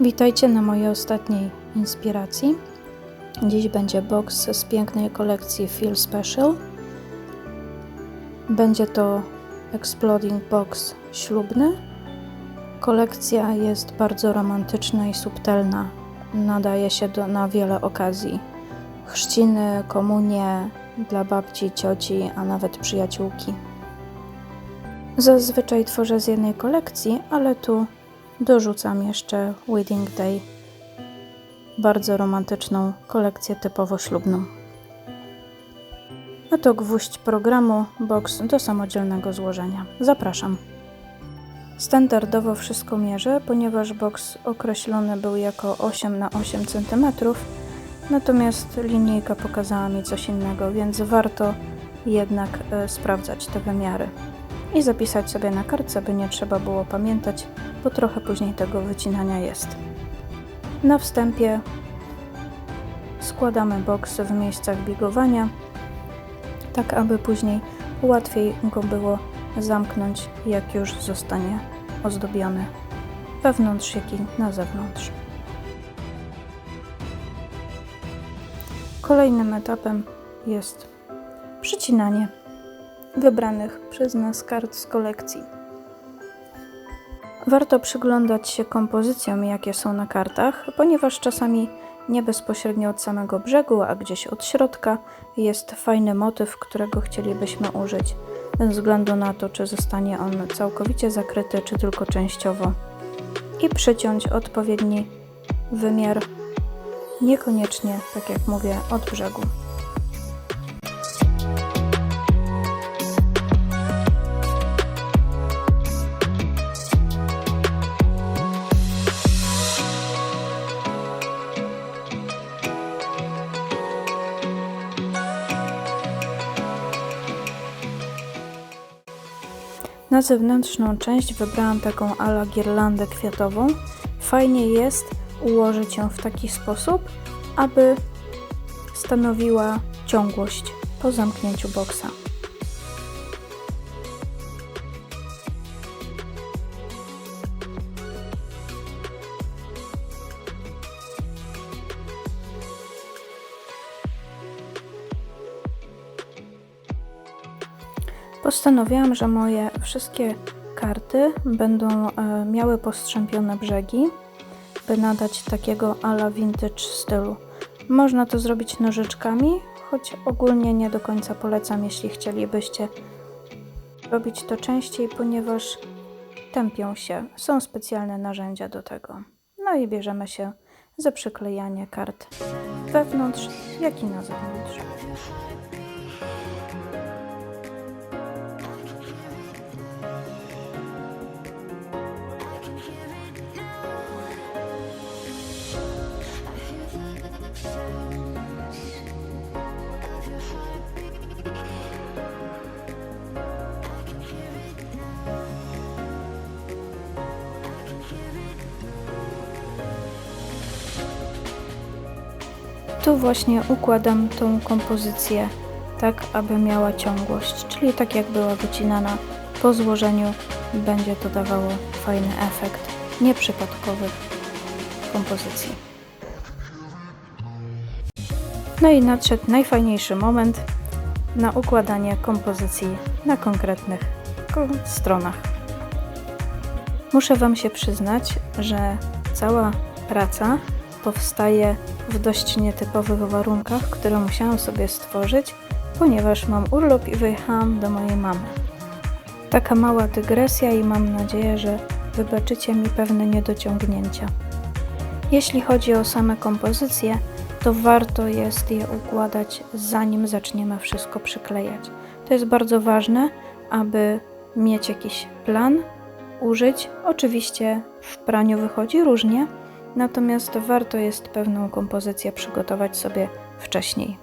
Witajcie na mojej ostatniej inspiracji. Dziś będzie box z pięknej kolekcji Feel Special. Będzie to Exploding Box ślubny. Kolekcja jest bardzo romantyczna i subtelna. Nadaje się do, na wiele okazji. Chrzciny, komunie, dla babci, cioci, a nawet przyjaciółki. Zazwyczaj tworzę z jednej kolekcji, ale tu dorzucam jeszcze Wedding Day. Bardzo romantyczną kolekcję typowo ślubną. A to gwóźdź programu box do samodzielnego złożenia. Zapraszam. Standardowo wszystko mierzę, ponieważ box określony był jako 8 na 8 cm, natomiast linijka pokazała mi coś innego, więc warto jednak e, sprawdzać te wymiary i zapisać sobie na kartce, by nie trzeba było pamiętać, bo trochę później tego wycinania jest. Na wstępie składamy boks w miejscach bigowania, tak aby później łatwiej go było zamknąć, jak już zostanie ozdobiony wewnątrz, jak i na zewnątrz. Kolejnym etapem jest przycinanie wybranych przez nas kart z kolekcji. Warto przyglądać się kompozycjom, jakie są na kartach, ponieważ czasami nie bezpośrednio od samego brzegu, a gdzieś od środka jest fajny motyw, którego chcielibyśmy użyć, ze względu na to, czy zostanie on całkowicie zakryty, czy tylko częściowo. I przyciąć odpowiedni wymiar, niekoniecznie, tak jak mówię, od brzegu. Na zewnętrzną część wybrałam taką ala girlandę kwiatową. Fajnie jest ułożyć ją w taki sposób, aby stanowiła ciągłość po zamknięciu boksa. Postanowiłam, że moje wszystkie karty będą e, miały postrzępione brzegi, by nadać takiego ala vintage stylu. Można to zrobić nożyczkami, choć ogólnie nie do końca polecam, jeśli chcielibyście robić to częściej, ponieważ tępią się. Są specjalne narzędzia do tego. No i bierzemy się za przyklejanie kart wewnątrz, jak i na zewnątrz. Tu właśnie układam tą kompozycję tak, aby miała ciągłość, czyli tak jak była wycinana po złożeniu, będzie to dawało fajny efekt nieprzypadkowych kompozycji. No i nadszedł najfajniejszy moment na układanie kompozycji na konkretnych stronach. Muszę Wam się przyznać, że cała praca powstaje w dość nietypowych warunkach, które musiałam sobie stworzyć, ponieważ mam urlop i wyjechałam do mojej mamy. Taka mała dygresja i mam nadzieję, że wybaczycie mi pewne niedociągnięcia. Jeśli chodzi o same kompozycje, to warto jest je układać zanim zaczniemy wszystko przyklejać. To jest bardzo ważne, aby mieć jakiś plan, użyć. Oczywiście w praniu wychodzi różnie, natomiast warto jest pewną kompozycję przygotować sobie wcześniej.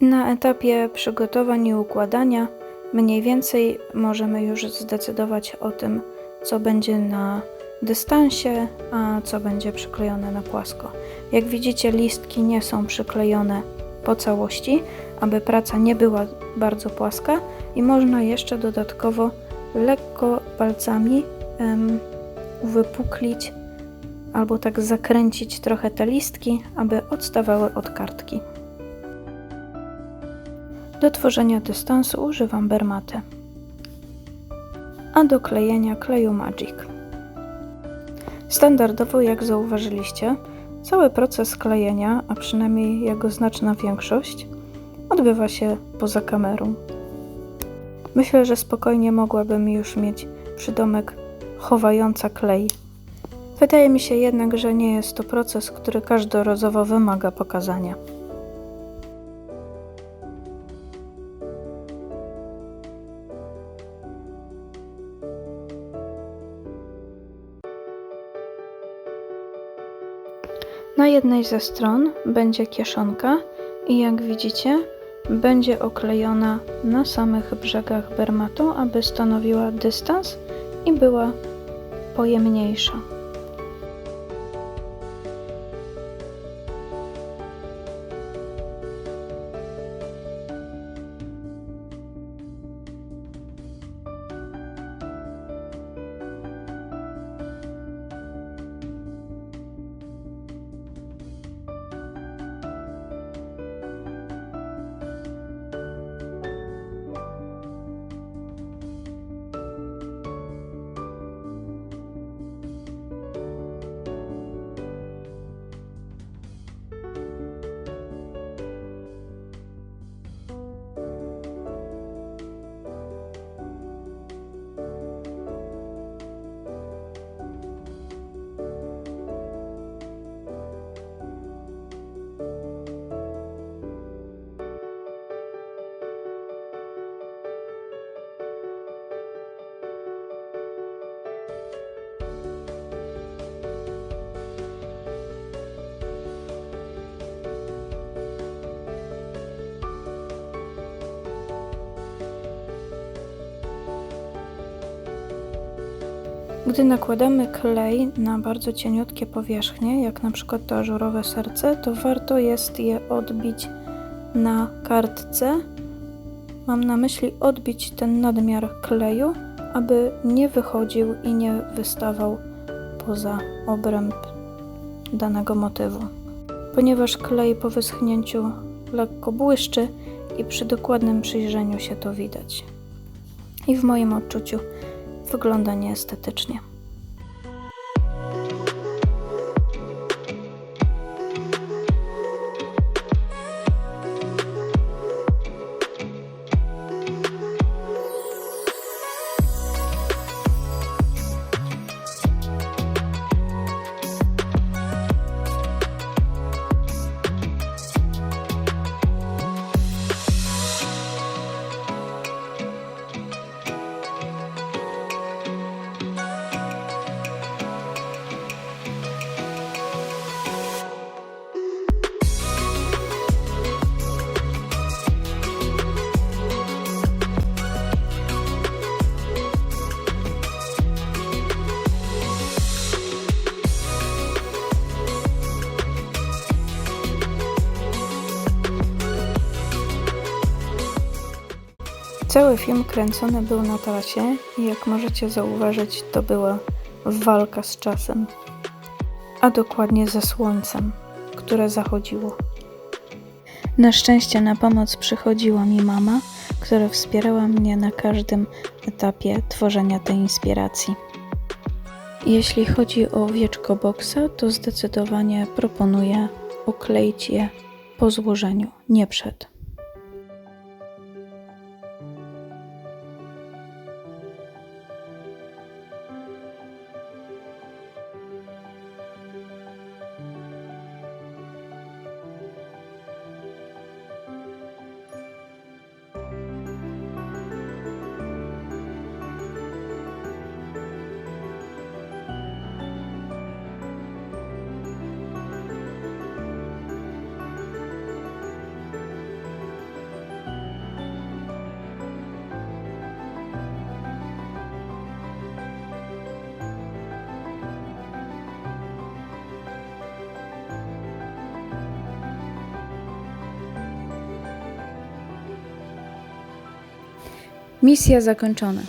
Na etapie przygotowań i układania mniej więcej możemy już zdecydować o tym, co będzie na dystansie, a co będzie przyklejone na płasko. Jak widzicie, listki nie są przyklejone po całości, aby praca nie była bardzo płaska i można jeszcze dodatkowo lekko palcami um, uwypuklić albo tak zakręcić trochę te listki, aby odstawały od kartki. Do tworzenia dystansu używam bermaty, a do klejenia kleju Magic. Standardowo, jak zauważyliście, cały proces klejenia, a przynajmniej jego znaczna większość, odbywa się poza kamerą. Myślę, że spokojnie mogłabym już mieć przydomek chowająca klej. Wydaje mi się jednak, że nie jest to proces, który każdorazowo wymaga pokazania. Na jednej ze stron będzie kieszonka i jak widzicie będzie oklejona na samych brzegach bermatu, aby stanowiła dystans i była pojemniejsza. Gdy nakładamy klej na bardzo cieniutkie powierzchnie, jak na przykład to ażurowe serce, to warto jest je odbić na kartce. Mam na myśli odbić ten nadmiar kleju, aby nie wychodził i nie wystawał poza obręb danego motywu. Ponieważ klej po wyschnięciu lekko błyszczy i przy dokładnym przyjrzeniu się to widać. I w moim odczuciu wygląda nieestetycznie. Cały film kręcony był na trasie i jak możecie zauważyć, to była walka z czasem, a dokładnie ze słońcem, które zachodziło. Na szczęście na pomoc przychodziła mi mama, która wspierała mnie na każdym etapie tworzenia tej inspiracji. Jeśli chodzi o wieczko boksa, to zdecydowanie proponuję okleić je po złożeniu, nie przed. Misja zakończona.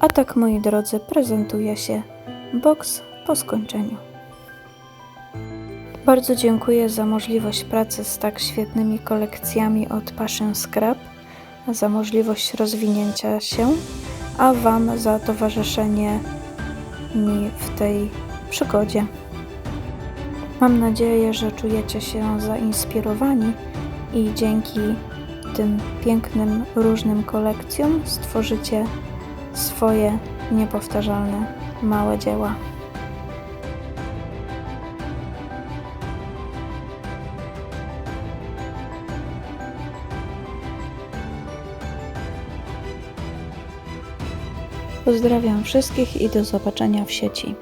A tak, moi drodzy, prezentuje się boks po skończeniu. Bardzo dziękuję za możliwość pracy z tak świetnymi kolekcjami od Passion Scrap, za możliwość rozwinięcia się, a Wam za towarzyszenie mi w tej przygodzie. Mam nadzieję, że czujecie się zainspirowani i dzięki tym pięknym, różnym kolekcjom stworzycie swoje niepowtarzalne małe dzieła. Pozdrawiam wszystkich i do zobaczenia w sieci.